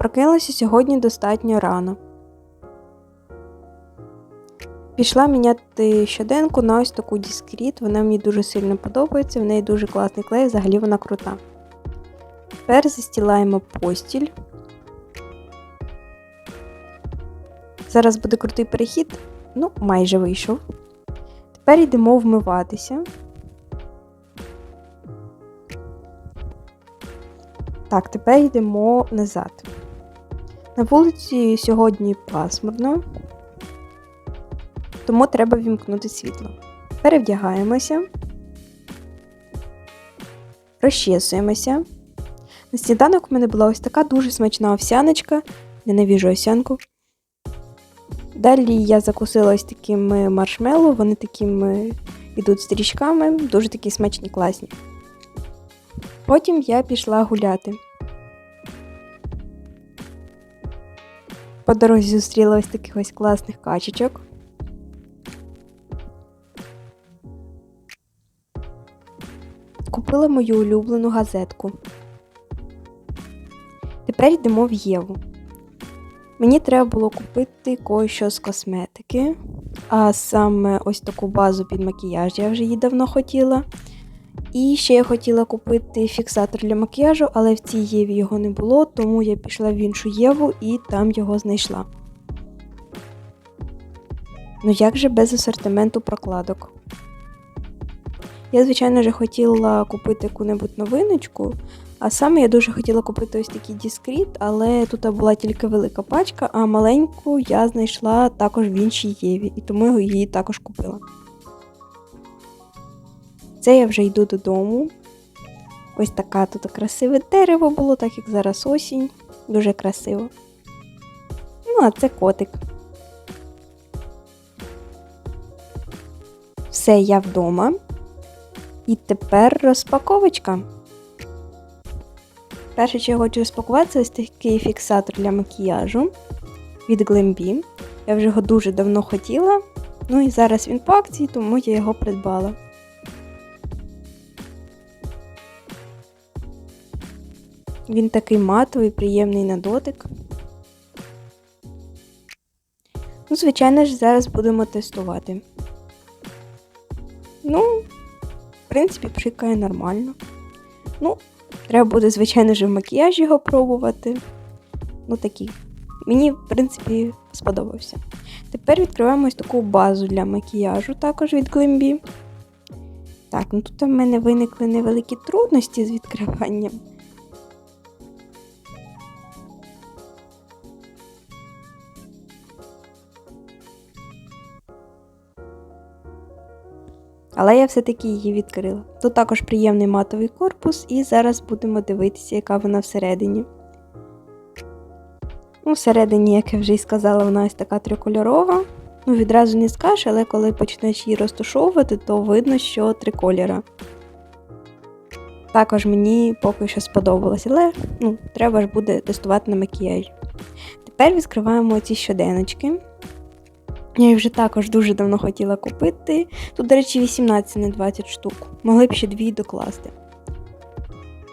Прокинулася сьогодні достатньо рано. Пішла міняти щоденку на ось таку дискріт. Вона мені дуже сильно подобається, в неї дуже класний клей, взагалі вона крута. Тепер застілаємо постіль. Зараз буде крутий перехід, ну, майже вийшов. Тепер йдемо вмиватися. Так, тепер йдемо назад. На вулиці сьогодні пасмурно, тому треба вімкнути світло. Перевдягаємося, розчесуємося. На сніданок у мене була ось така дуже смачна овсяночка. Ненавіжу овсянку. Далі я закусила ось такими маршмеллоу, вони такими йдуть стрічками, дуже такі смачні, класні. Потім я пішла гуляти. По дорозі зустріла ось таких ось класних качечок. Купила мою улюблену газетку. Тепер йдемо в Єву. Мені треба було купити кое-що з косметики, а саме ось таку базу під макіяж, я вже її давно хотіла. І ще я хотіла купити фіксатор для макіяжу, але в цій Єві його не було, тому я пішла в іншу Єву і там його знайшла. Ну як же без асортименту прокладок? Я, звичайно ж, хотіла купити яку-небудь новиночку, а саме я дуже хотіла купити ось такий дискріт, але тут була тільки велика пачка, а маленьку я знайшла також в іншій Єві, і тому її також купила. Це я вже йду додому. Ось така тут красиве дерево було, так як зараз осінь. Дуже красиво. Ну, а це котик. Все, я вдома. І тепер розпаковочка. Перше, що я хочу розпакувати, це ось такий фіксатор для макіяжу від Glambi. Я вже його дуже давно хотіла. Ну і зараз він по акції, тому я його придбала. Він такий матовий, приємний на дотик. Ну, звичайно ж, зараз будемо тестувати. Ну, в принципі, пшикає нормально. Ну, треба буде, звичайно ж, в макіяжі його пробувати. Ну, такий. Мені, в принципі, сподобався. Тепер відкриваємо ось таку базу для макіяжу, також від Glambi. Так, ну тут у мене виникли невеликі трудності з відкриванням. Але я все-таки її відкрила. Тут також приємний матовий корпус, і зараз будемо дивитися, яка вона всередині. Ну, Всередині, як я вже й сказала, вона ось така трикольорова. Ну, відразу не скажеш, але коли почнеш її розташовувати, то видно, що три кольора. Також мені поки що сподобалось, але ну, треба ж буде тестувати на макіяжі. Тепер відкриваємо ці щоденочки. Я їх вже також дуже давно хотіла купити. Тут, до речі, 18 не 20 штук. Могли б ще дві докласти.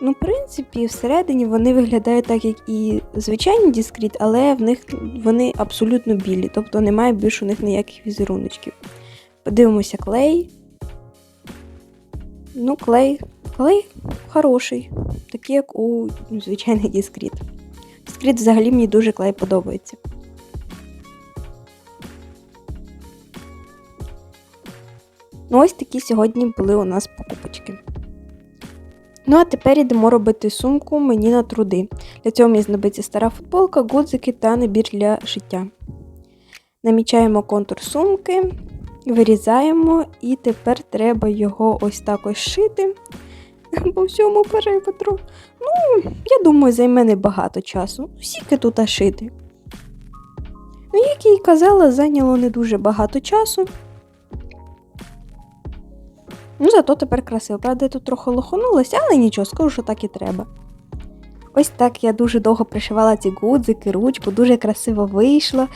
Ну, в принципі, всередині вони виглядають так, як і звичайні дискріт, але в них вони абсолютно білі, тобто немає більше у них ніяких візеруночків. Подивимося клей. Ну, клей. Клей хороший, такий, як у звичайний дискріт. Дискріт взагалі мені дуже клей подобається. Ну, ось такі сьогодні були у нас покупочки. Ну, а тепер йдемо робити сумку мені на труди. Для цього мені знадобиться стара футболка, гудзики та набір для шиття. Намічаємо контур сумки, вирізаємо, і тепер треба його ось так ось шити по всьому периметру. Ну, я думаю, займе небагато часу. Скільки тут шити. Ну, як я й казала, зайняло не дуже багато часу. Ну, зато тепер красиво. Правда, я тут трохи лоханулася, але нічого, скажу, що так і треба. Ось так я дуже довго пришивала ці гудзики, ручку, дуже красиво вийшло.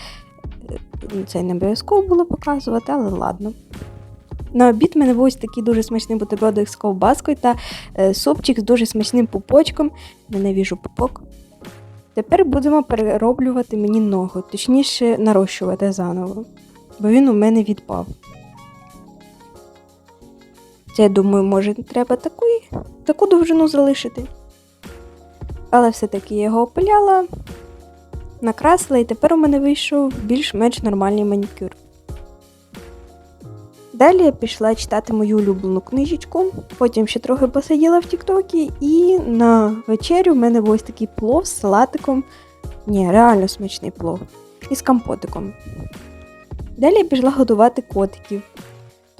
Е, це не обов'язково було показувати, але ладно. На обід мене був ось такий дуже смачний бутербродик з ковбаскою та е, супчик з дуже смачним пупочком. Ненавіжу пупок. Тепер будемо перероблювати мені ногу, точніше нарощувати заново, бо він у мене відпав. Я думаю, може, треба таку, таку довжину залишити. Але все-таки я його опиляла, накрасила, і тепер у мене вийшов більш-менш нормальний манікюр. Далі я пішла читати мою улюблену книжечку, потім ще трохи посиділа в Тіктокі, і на вечерю в мене був ось такий плов з салатиком. Ні, реально смачний плов. І з компотиком. Далі я пішла годувати котиків.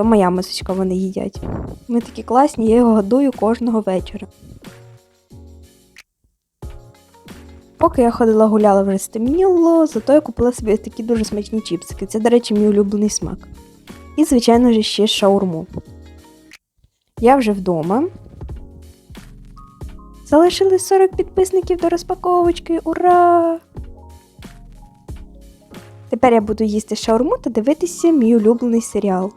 То моя мисочка вони їдять. Ми такі класні, я його годую кожного вечора. Поки я ходила гуляла вже стемніло, зато я купила собі такі дуже смачні чіпсики. Це, до речі, мій улюблений смак. І, звичайно ж, ще шаурму. Я вже вдома. Залишилось 40 підписників до розпаковочки. Ура! Тепер я буду їсти шаурму та дивитися мій улюблений серіал.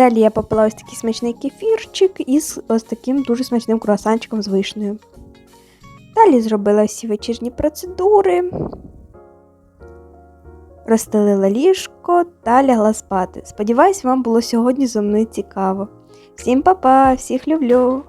Далі я попила ось такий смачний кефірчик із ось таким дуже смачним круасанчиком з вишнею. Далі зробила всі вечірні процедури, розстелила ліжко та лягла спати. Сподіваюсь, вам було сьогодні зо мною цікаво. Всім па-па, всіх люблю!